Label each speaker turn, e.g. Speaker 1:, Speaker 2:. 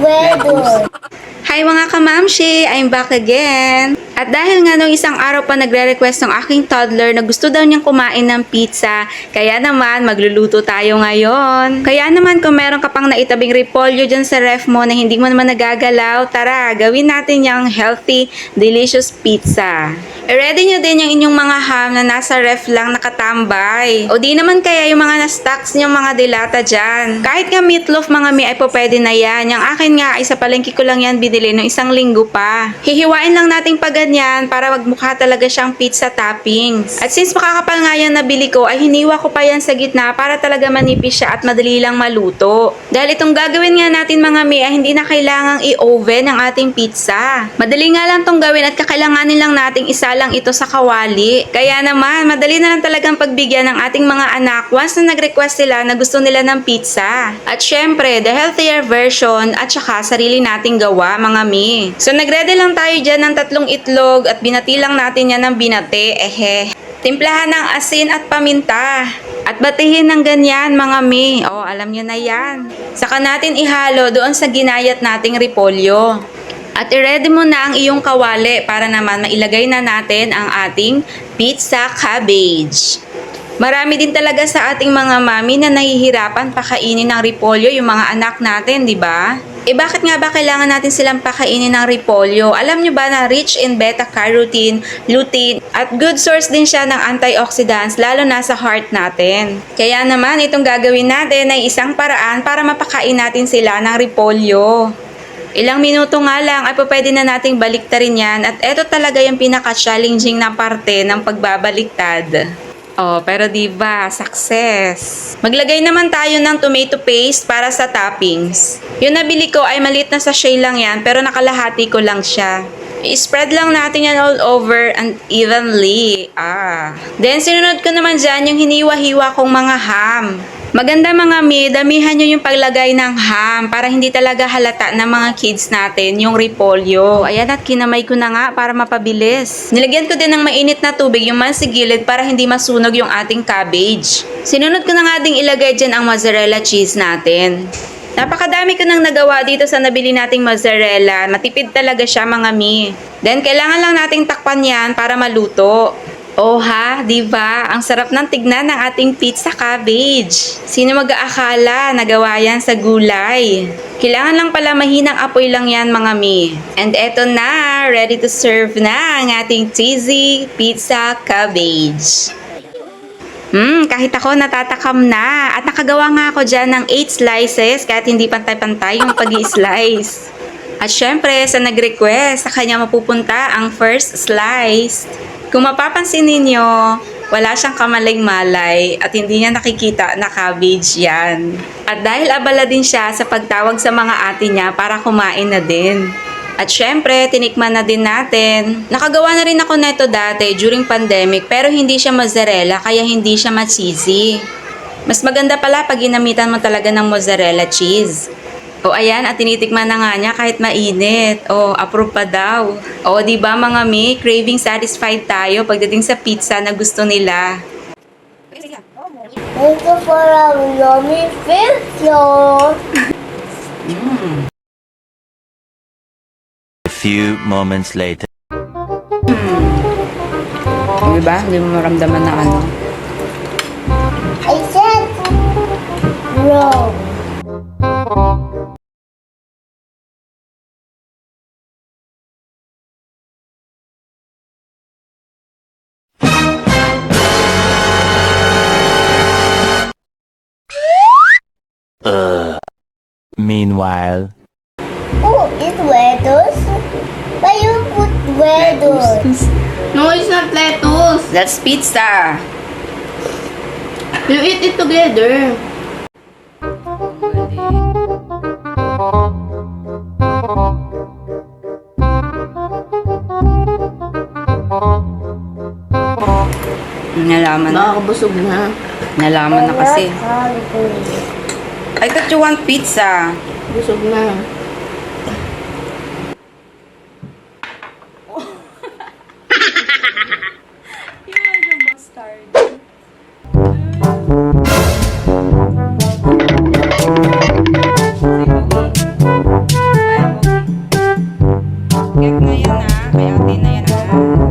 Speaker 1: weather.
Speaker 2: Hi mga kamamshi! I'm back again! At dahil nga nung isang araw pa nagre-request ng aking toddler na gusto daw niyang kumain ng pizza, kaya naman magluluto tayo ngayon. Kaya naman kung meron ka pang naitabing repolyo dyan sa ref mo na hindi mo naman nagagalaw, tara, gawin natin yung healthy, delicious pizza. I-ready nyo din yung inyong mga ham na nasa ref lang nakatambay. O di naman kaya yung mga na-stocks niyong mga dilata dyan. Kahit nga meatloaf mga mi ay po pwede na yan. Yung akin nga ay sa palengke ko lang yan binili no isang linggo pa. Hihiwain lang natin pa ganyan para magmukha talaga siyang pizza toppings. At since makakapal nga yan nabili ko ay hiniwa ko pa yan sa gitna para talaga manipis siya at madali lang maluto. Dahil itong gagawin nga natin mga mi ay hindi na kailangang i-oven ang ating pizza. Madali nga lang tong gawin at kakailanganin lang nating isa lang ito sa kawali. Kaya naman, madali na lang talagang pagbigyan ng ating mga anak once na nag-request sila na gusto nila ng pizza. At syempre, the healthier version at saka sarili nating gawa mga mi. So nagready lang tayo dyan ng tatlong itlog at binati lang natin yan ng binate. Ehe. Timplahan ng asin at paminta. At batihin ng ganyan mga mi. Oh, alam nyo na yan. Saka natin ihalo doon sa ginayat nating repolyo. At i-ready mo na ang iyong kawali para naman mailagay na natin ang ating pizza cabbage. Marami din talaga sa ating mga mami na nahihirapan pakainin ng repolyo yung mga anak natin, di ba? Eh bakit nga ba kailangan natin silang pakainin ng repolyo? Alam nyo ba na rich in beta-carotene, lutein, at good source din siya ng antioxidants lalo na sa heart natin. Kaya naman itong gagawin natin ay isang paraan para mapakain natin sila ng repolyo. Ilang minuto nga lang ay pwede na nating baliktarin yan at ito talaga yung pinaka-challenging na parte ng pagbabaliktad. Oh, pero 'di ba, success. Maglagay naman tayo ng tomato paste para sa toppings. Yung nabili ko ay maliit na sachet lang yan, pero nakalahati ko lang siya. I-spread lang natin yan all over and evenly. Ah. Then, sinunod ko naman dyan yung hiniwa-hiwa kong mga ham. Maganda mga mi, damihan nyo yung paglagay ng ham para hindi talaga halata ng mga kids natin yung repolyo. Ayan at kinamay ko na nga para mapabilis. Nilagyan ko din ng mainit na tubig yung mansigilid para hindi masunog yung ating cabbage. Sinunod ko na nga ding ilagay dyan ang mozzarella cheese natin. Napakadami ko nang nagawa dito sa nabili nating mozzarella. Matipid talaga siya mga mi. Then, kailangan lang nating takpan yan para maluto. Oh ha, di ba? Ang sarap ng tignan ng ating pizza cabbage. Sino mag-aakala nagawa yan sa gulay? Kailangan lang pala mahinang apoy lang yan mga mi. And eto na, ready to serve na ang ating cheesy pizza cabbage. Hmm, kahit ako natatakam na. At nakagawa nga ako dyan ng 8 slices kahit hindi pantay-pantay yung pag slice At syempre, sa nag-request, sa kanya mapupunta ang first slice. Kung mapapansin ninyo, wala siyang kamaling-malay at hindi niya nakikita na cabbage yan. At dahil abala din siya sa pagtawag sa mga ate niya para kumain na din. At syempre, tinikman na din natin. Nakagawa na rin ako neto dati during pandemic pero hindi siya mozzarella kaya hindi siya ma-cheesy. Mas maganda pala pag ginamitan mo talaga ng mozzarella cheese. O ayan, at tinitikman na nga niya kahit mainit. O, approve pa daw. O, di ba mga mi, craving satisfied tayo pagdating sa pizza na gusto nila.
Speaker 1: Thank you for a yummy pizza.
Speaker 3: A few moments later.
Speaker 2: Di ba? Hindi mo maramdaman na ano.
Speaker 3: Meanwhile.
Speaker 1: Oh, it's lettuce. Why you put lettuce?
Speaker 4: No, it's not lettuce.
Speaker 2: That's pizza.
Speaker 4: You eat it together.
Speaker 2: Nalaman na.
Speaker 4: Nakakabusog na.
Speaker 2: Nalaman na kasi.
Speaker 1: Hungry.
Speaker 2: I thought you want pizza.
Speaker 4: Busog na.
Speaker 2: Get na yan ah. Kaya din na yan ah.